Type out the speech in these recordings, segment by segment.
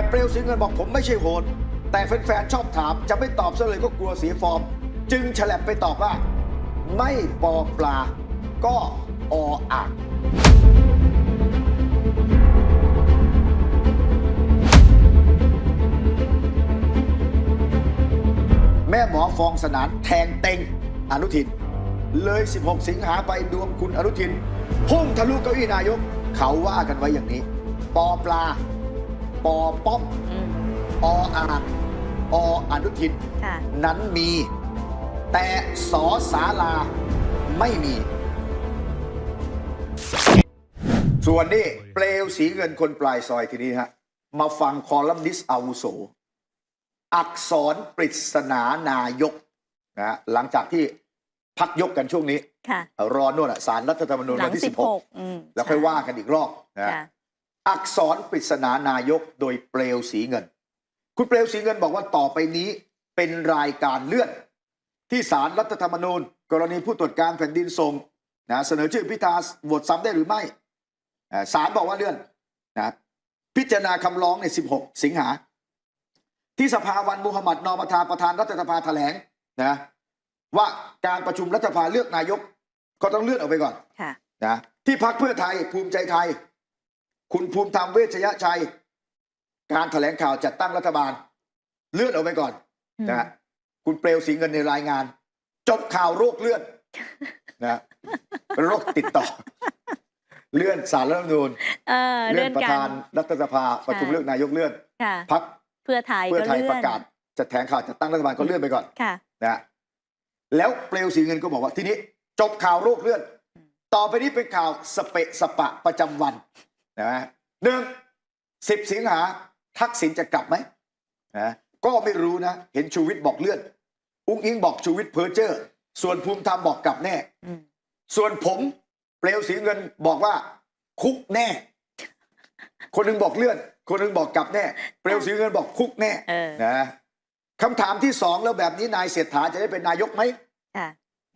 แต่เปลวสีเงินบอกผมไม่ใช่โหด แต่แฟนๆชอบถามจะไม่ตอบซะเลยก็กลัวเสียฟอร์ม จึงฉลับไปตอบว่า ไม่ปอปลา ก็ออ่างแม่หมอฟองสนานแทงเต็งอนุทิน เลย 16 สิงหาไปดวงคุณอนุทิน พุ่งทะลุเก้าอี้นายก เขาว่ากันไว้อย่างนี้ ปอปลา ปอป้อมอืมออ่างออนุทิน ค่ะ นั้นมี แต่สอสาลาไม่มี ส่วนนี้เปลวสีเงินคนปลายซอยทีนี้ฮะ มาฟังคอลัมนิสต์อาวุโส อักษรปริศนานายกนะฮะหลังจากที่พักยกกันช่วงนี้ ค่ะ รอโน่นอะสารรัฐธรรมนูญหลัวันงที่ สิบหก16อืมแล้วค่อยว่ากันอีกรอบนะฮะ ค่ะ อักษรปริศนานายกโดยเปลวสีเงิน คุณเปลวสีเงินบอกว่าต่อไปนี้เป็นรายการเลื่อน ที่สารรัฐธรรมนูญ กรณีผู้ตรวจการแผ่นดินส่งนะเสนอชื่อพิธาโหวตซ้ำได้หรือไม่อ่าสารบอกว่าเลื่อนนะพิจารณาคำร้องใน 16 สิงหา ที่สภาวันมุฮัมมัดนอมธาประธานรัฐสภาแถลงนะว่าการประชุมรัฐสภาเลือกนายก ก็ต้องเลื่อนออกไปก่อนค่ะนะที่พักเพื่อไทยภูมิใจไทย คุณภูมิธรรมเวชยชัย การถแถลงข่าวจัดตั้งรัฐบาล เลื่อนออกไปก่อนอืมนะคุณเปลวสีเงินในรายงาน จบข่าวโรคเลื่อนนะเป็นโรคติดต่อ เลื่อนสารรัฐธรรมนูญเออเลื่เลื่ออนนประกัธานนรัฐสภาประชุมค่ะเลือกนายกเลื่อนค่ะพักเพื่อไทยเพื่อก็ไทยเลื่ปอนระกาศจัดแถลงข่าวจัดตั้งรัฐบาลก็เลื่อนไปก่อนค่ะนะแล้วเปลวสีเงินก็บอกว่าทีนี้ จบข่าวโรคเลื่อน ต่อไปนี้เป็นข่าวสเปะสปะประจำวัน นะหนึ่งสิบสิงหาทักษิณจะกลับไหมนะก็ไม่รู้นะ เห็นชูวิทย์บอกเลื่อน อุ้งอิงบอกชูวิทย์เพอร์เจอร์ ส่วนภูมิธรรมบอกกลับแน่อืมส่วนผมเปลวสีเงินบอกว่า คุกแน่ คนหนึงบอกเลื่อน คนหนึงบอกกลับแน่ เปลวสีเงินบอกคุกแน่เออนะคำถามที่สองแล้วแบบนี้นายเศรษฐาจะได้เป็นนายกไหมค่ะ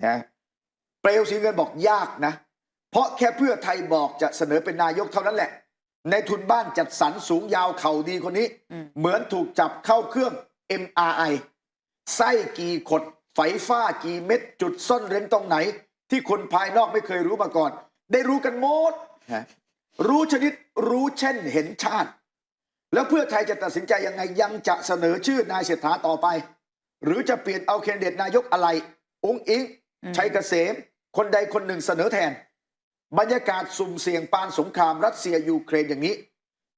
นะเปลวสีเงินบอกยากนะ เพราะแค่เพื่อไทยบอกจะเสนอเป็นนายกเท่านั้นแหละ ในทุนบ้านจัดสรรสูงยาวเข่าดีคนนี้อืมเหมือนถูกจับเข้าเครื่อง MRI ไส้กี่ขด ไฝฟ้ากี่เม็ดจุดซ่อนเร้นตรงไหน ที่คนภายนอกไม่เคยรู้มาก่อน ได้รู้กันหมดนะรู้ชนิดรู้เช่นเห็นชาติ แล้วเพื่อไทยจะตัดสินใจยังไงยังจะเสนอชื่อนายเศรษฐาต่อไป หรือจะเปลี่ยนเอาแคนดิเดตนายกอะไร องค์อิงอืมชัยเกษม คนใดคนหนึ่งเสนอแทน บรรยากาศสุ่มเสี่ยงปานสงครามรัสเซียยูเครนอย่างนี้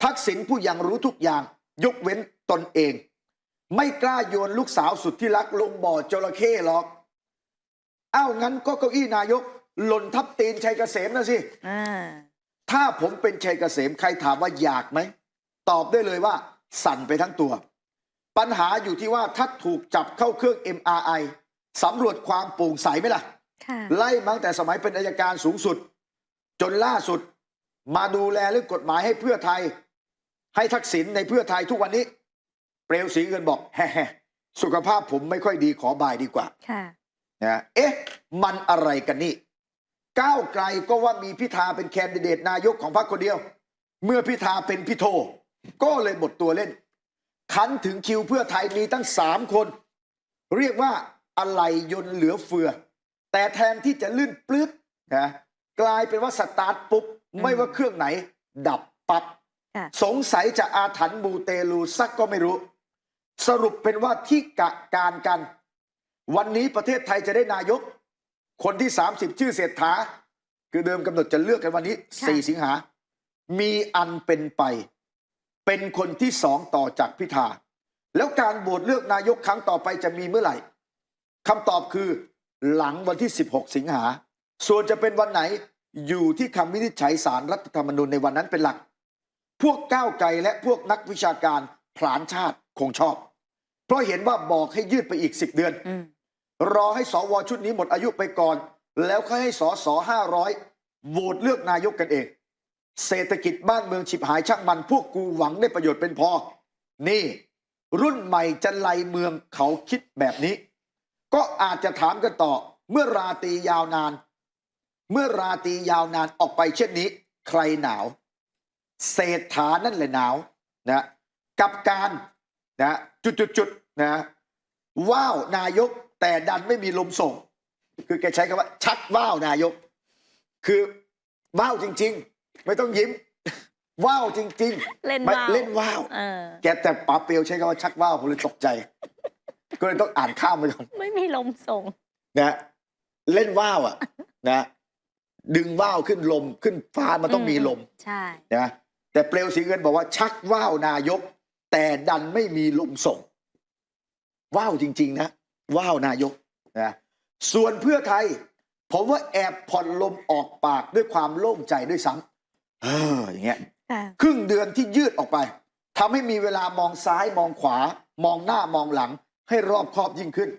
ทักษิณผู้ยังรู้ทุกอย่าง ยกเว้นตนเอง ไม่กล้าโยนลูกสาวสุดที่รักลงบ่อจระเข้หรอกอ้าวงั้นก็เก้าอี้นายก หล่นทับตีนชัยเกษมนะสิอ่าถ้าผมเป็นชัยเกษมใครถามว่าอยากไหม ตอบได้เลยว่า สั่นไปทั้งตัว ปัญหาอยู่ที่ว่าถ้าถูกจับเข้าเครื่อง MRI สำรวจความโปร่งใสไหมล่ะค่ะไล่มาตั้งแต่สมัยเป็นอายการสูงสุด จนล่าสุดมาดูแลเรื่องกฎหมายให้เพื่อไทย ให้ทักษิณในเพื่อไทยทุกวันนี้ เปลวสีเงินบอกแฮ่ๆสุขภาพผมไม่ค่อยดีขอบายดีกว่าค่ะนะเอ๊ะ มันอะไรกันนี่ ก้าวไกลก็ว่ามีพิธาเป็นแคนดิเดตนายกของพรรคคนเดียว เมื่อพิธาเป็นพิโท ก็เลยหมดตัวเล่น คันถึงคิวเพื่อไทยมีตั้งสามคน เรียกว่าอะไรยนต์เหลือเฟือ แต่แทนที่จะลื่นปลื้ดนะ กลายเป็นว่าสตาร์ทปุ๊บอืมไม่ว่าเครื่องไหน ดับปับ๊บค่ะ สงสัยจะอาถรรพ์มูเตลูสักก็ไม่รู้ สรุปเป็นว่าที่กะการกัน วันนี้ประเทศไทยจะได้นายก คนที่ 30 ชื่อเศรษฐา คือเดิมกำหนดจะเลือกกันวันนี้ ค่ะ 4 สิงหา มีอันเป็นไป เป็นคนที่สองต่อจากพิธา แล้วการโหวตเลือกนายกครั้งต่อไปจะมีเมื่อไหร่คำตอบคือหลังวันที่ 16 สิงหา ส่วนจะเป็นวันไหนอยู่ที่คำวินิจฉัยสารรัฐธรรมนูญในวันนั้นเป็นหลัก พวกก้าวไกลและพวกนักวิชาการผลานชาติคงชอบ เพราะเห็นว่าบอกให้ยืดไปอีก10เดือนอืมรอให้สวชุดนี้หมดอายุไปก่อน แล้วค่อยให้สสห้าร้อยโหวตเลือกนายกกันเอง เศรษฐกิจบ้านเมืองฉิบหายช่างมัน พวกกูหวังได้ประโยชน์เป็นพอ นี่ รุ่นใหม่จะไล่เมืองเขาคิดแบบนี้ ก็อาจจะถามกันต่อเมื่อราตรียาวนาน เมื่อราตรียาวนานออกไปเช่นนี้ ใครหนาว เศรษฐานั่นแหละหนาวนะกับการนะจุดๆๆนะว้าวนายกแต่ดันไม่มีลมส่ง คือแกใช้คำว่า ชักว้าวนายก คือว้าวจริง ๆ ไม่ต้องยิ้มว้าวจริง ๆ เล่นไม่ว่าวเล่นว้าวเออแกแต่ป๋าเปรียวใช้คำว่าชักว่าวผมเลยตกใจ ก็เลยต้องอ่านข้ามไปก่อนไม่มีลมส่งนะเล่นว่าวอะนะ ดึงว่าวขึ้นลมขึ้นฟ้ามันต้องมีลมใช่นะแต่เปลวสีเงินบอกว่าชักว่าวนายก แต่ดันไม่มีลมส่ง ว่าวจริง ๆ นะ ว่าวนายกนะส่วนเพื่อไทย ผมว่าแอบผ่อนลมออกปากด้วยความโล่งใจด้วยซ้ำเอออย่างเงี้ยค่ะครึ่งเดือนที่ยืดออกไปทำให้มีเวลามองซ้ายมองขวา มองหน้ามองหลัง ให้รอบคอบยิ่งขึ้น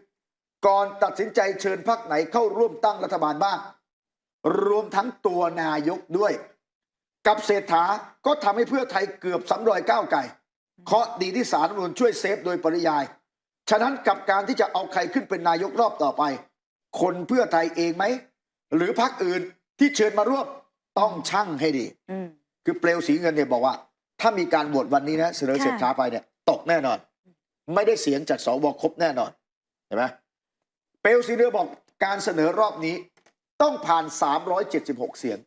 ก่อนตัดสินใจเชิญพักไหนเข้าร่วมตั้งรัฐบาลบ้าง รวมทั้งตัวนายกด้วย กับเศรษฐาก็ทำให้เพื่อไทยเกือบสำรอยก้าวไก่เคราะห์ดีที่สารรัฐธรรมนูญช่วยเซฟโดยปริยาย ฉะนั้นกับการที่จะเอาใครขึ้นเป็นนายกรอบต่อไป คนเพื่อไทยเองไหม หรือพักอื่นที่เชิญมาร่วมต้องชั่งให้ดีอืมคือเปลวสีเงินเนี่ยบอกว่า ถ้ามีการโหวตวันนี้นะเสนอค่ะเสร็จช้าไปเนี่ย ตกแน่นอน ไม่ได้เสียงจากสวครบแน่นอนเห็นไหมเปลวสีเงินบอกการเสนอรอบนี้ ต้องผ่าน 376 เสียง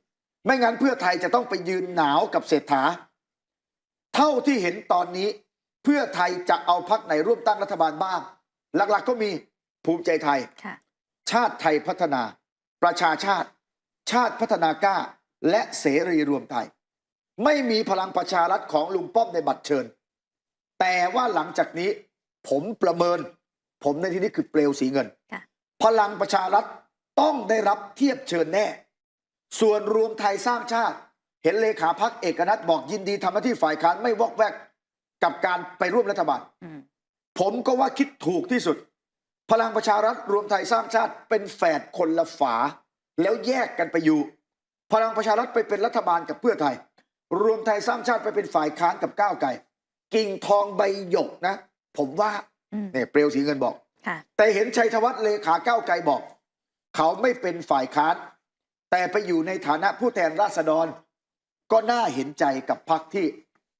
ไม่งั้นเพื่อไทยจะต้องไปยืนหนาวกับเศรษฐา เท่าที่เห็นตอนนี้ เพื่อไทยจะเอาพักไหนร่วมตั้งรัฐบาลบ้าง หลักๆก็มีภูมิใจไทยค่ะชาติไทยพัฒนา ประชาชาติ ชาติพัฒนากล้า และเสรีรวมไทย ไม่มีพลังประชารัฐของลุงป้อมในบัตรเชิญ แต่ว่าหลังจากนี้ผมประเมิน ผมในที่นี้คือเปลวสีเงินค่ะพลังประชารัฐ ต้องได้รับเทียบเชิญแน่ ส่วนรวมไทยสร้างชาติ เห็นเลขาพักเอกนัทบอกยินดีทำหน้าที่ฝ่ายค้านไม่วอกแวกกับการไปร่วมรัฐบาลอืมผมก็ว่าคิดถูกที่สุด พลังประชารัฐรวมไทยสร้างชาติเป็นแฝดคนละฝา แล้วแยกกันไปอยู่ พลังประชารัฐไปเป็นรัฐบาลกับเพื่อไทย รวมไทยสร้างชาติไปเป็นฝ่ายค้านกับก้าวไกลกิ่งทองใบหยกนะ ผมว่าอืมเนี่ยเปลวสีเงินบอกค่ะแต่เห็นชัยธวัฒน์เลขาก้าวไกลบอก เขาไม่เป็นฝ่ายค้าน แต่ไปอยู่ในฐานะผู้แทนราษฎร ก็น่าเห็นใจกับพรรคที่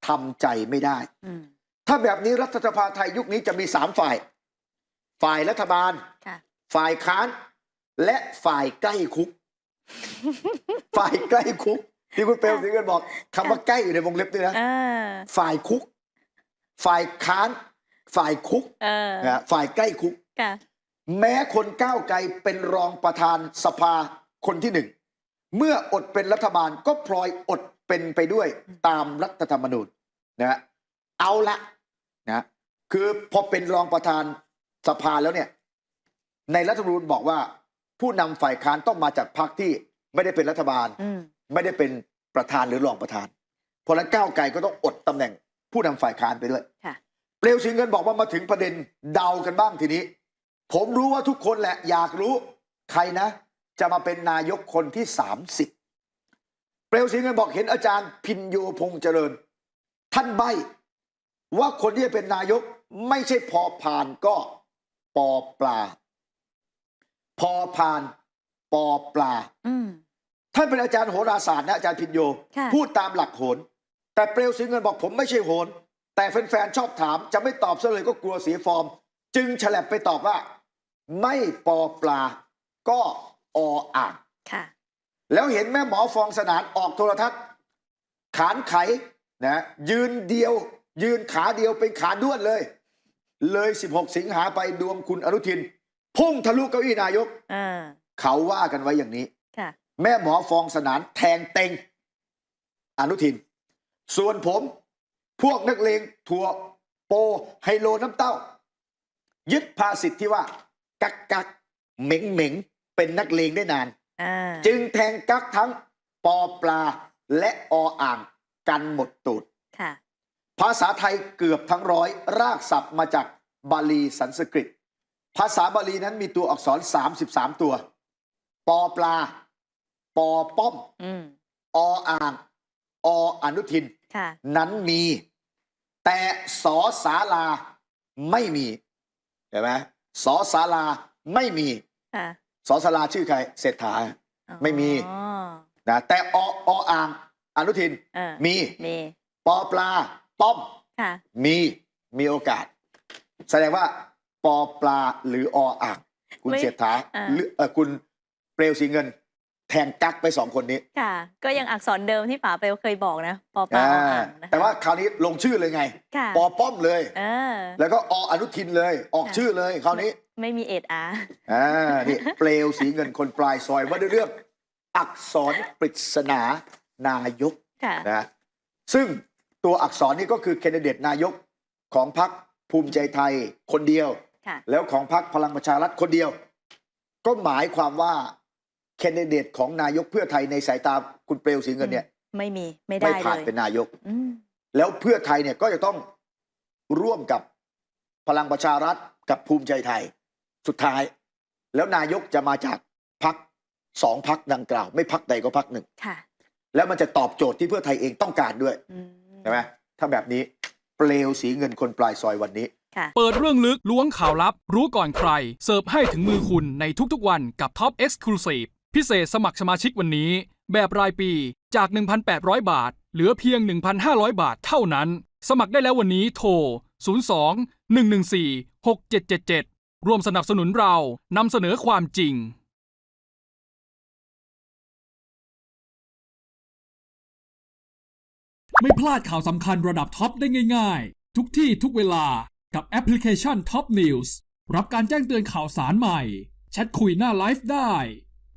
ทำใจไม่ได้อืมถ้าแบบนี้รัฐสภาไทยยุคนี้จะมีสามฝ่าย ฝ่ายรัฐบาลค่ะฝ่ายค้าน และฝ่ายใกล้คุก ฝ่ายใกล้คุกที่คุณเปลวถึงกันบอกคำว่าใกล้อยู่ในวงเล็บด้วยนะเออฝ่ายคุก ฝ่ายค้าน ฝ่ายคุกเออนะฝ่ายใกล้คุกค่ะ แม้คนก้าวไกลเป็นรองประธานสภาคนที่หนึ่ง เมื่ออดเป็นรัฐบาลก็พลอยอดเป็นไปด้วยตามรัฐธรรมนูญนะฮะเอาละนะคือพอเป็นรองประธานสภาแล้วเนี่ย ในรัฐธรรมนูญบอกว่า ผู้นำฝ่ายค้านต้องมาจากพรรคที่ไม่ได้เป็นรัฐบาลอืมไม่ได้เป็นประธานหรือรองประธาน เพราะฉะนั้นก้าวไกลก็ต้องอดตำแหน่งผู้นำฝ่ายค้านไปด้วยค่ะเปลวสีเงินบอกว่ามาถึงประเด็นเดากันบ้างทีนี้ ผมรู้ว่าทุกคนแหละ อยากรู้ใครนะ จะมาเป็นนายกคนที่ 30 เปลวสีเงินบอกเห็นอาจารย์พินโยพงษ์เจริญ ท่านใบว่าคนที่จะเป็นนายกไม่ใช่พอพานก็ปอปลา พอพานปอปลาอืมท่านเป็นอาจารย์โหราศาสตร์นะอาจารย์พินโยค่ะพูดตามหลักโหน แต่เปลวสีเงินบอกผมไม่ใช่โหน แต่แฟนๆชอบถาม จะไม่ตอบซะเลยก็กลัวเสียฟอร์ม จึงฉลับไปตอบว่า ไม่ปอปลาก็ออ่างค่ะ แล้วเห็นแม่หมอฟองสนานออกโทรทัศน์ ขานไขนะยืนเดียว ยืนขาเดียวเป็นขาด้วนเลย เลย 16 สิงหาไปดวงคุณอนุทิน พุ่งทะลุเก้าอี้นายกอ่าเขาว่ากันไว้อย่างนี้ค่ะแม่หมอฟองสนานแทงเต็ง อนุทิน ส่วนผม พวกนักเลงทัวโปไฮโลน้ำเต้า ยึดภาษิตที่ว่า กักกักเหม็งเหม็งเป็นนักเลงได้นานอ่าจึงแทงกักทั้งปอปลาและออ่างกันหมดตูดค่ะภาษาไทยเกือบทั้งร้อย รากศัพท์มาจากบาลีสันสกฤต ภาษาบาลีนั้นมีตัวอักษร 33 ตัว ปอปลา ปอป้อมอืมออ่าง ออนุทินค่ะนั้นมี แต่สอสาลาไม่มี เห็นไหม สอสาลาไม่มีค่ะสอสาลาชื่อใครเศรษฐา ไม่มี อ๋อนะแต่อออ่างอนุทินอ่ามีมีปอปลาป้อม ค่ะมีมีโอกาส แสดงว่าปอปลาหรือออ่างคุณไม่เศรษฐาอ่าหรือเอ่อคุณเปลวสีเงิน แทงกักไปสองคนนี้ ค่ะ ก็ยังอักษรเดิมที่ป๋าเปลวเคยบอกนะปอปลาอ่าออ่างนะคะแต่ว่าคราวนี้ลงชื่อเลยไง ค่ะปอป้อมเลย เออ แล้วก็ออนุทินเลย ออกค่ะ ชื่อเลยคราวนี้ ไม่มีเอ็ดอา อ่า นี่ เปลวสีเงินคนปลายซอยว่าด้วยเรื่องอักษรปริศนานายกค่ะ นะซึ่งตัวอักษรนี่ก็คือแคนดิเดตนายกของพรรคภูมิใจไทยคนเดียว ค่ะ แล้วของพรรคพลังประชารัฐคนเดียว ก็หมายความว่า แคนดิเดตของนายกเพื่อไทยในสายตาคุณเปลวสีเงินเนี่ย ไม่มีไม่ไม่ได้ผ่านเลยเป็นนายกอืมแล้วเพื่อไทยเนี่ยก็จะต้องร่วมกับพลังประชารัฐกับภูมิใจไทย สุดท้าย แล้วนายกจะมาจากพักสองพักดังกล่าว ไม่พักใดก็พักหนึ่งค่ะแล้วมันจะตอบโจทย์ที่เพื่อไทยเองต้องการด้วยอืมใช่ไหมถ้าแบบนี้เปลวสีเงินคนปลายซอยวันนี้ค่ะเปิดเรื่องลึกล้วงข่าวลับ รู้ก่อนใคร เสิร์ฟให้ถึงมือคุณในทุกๆวันกับ Top Exclusive พิเศษสมัครสมาชิกวันนี้ แบบรายปีจาก 1,800 บาท เหลือเพียง 1,500 บาทเท่านั้น สมัครได้แล้ววันนี้โทร 02 114 6777 ร่วมสนับสนุนเรานำเสนอความจริง ไม่พลาดข่าวสำคัญระดับท็อปได้ง่าย ๆ ทุกที่ทุกเวลากับแอปพลิเคชัน Top News รับการแจ้งเตือนข่าวสารใหม่ แชทคุยหน้าไลฟ์ได้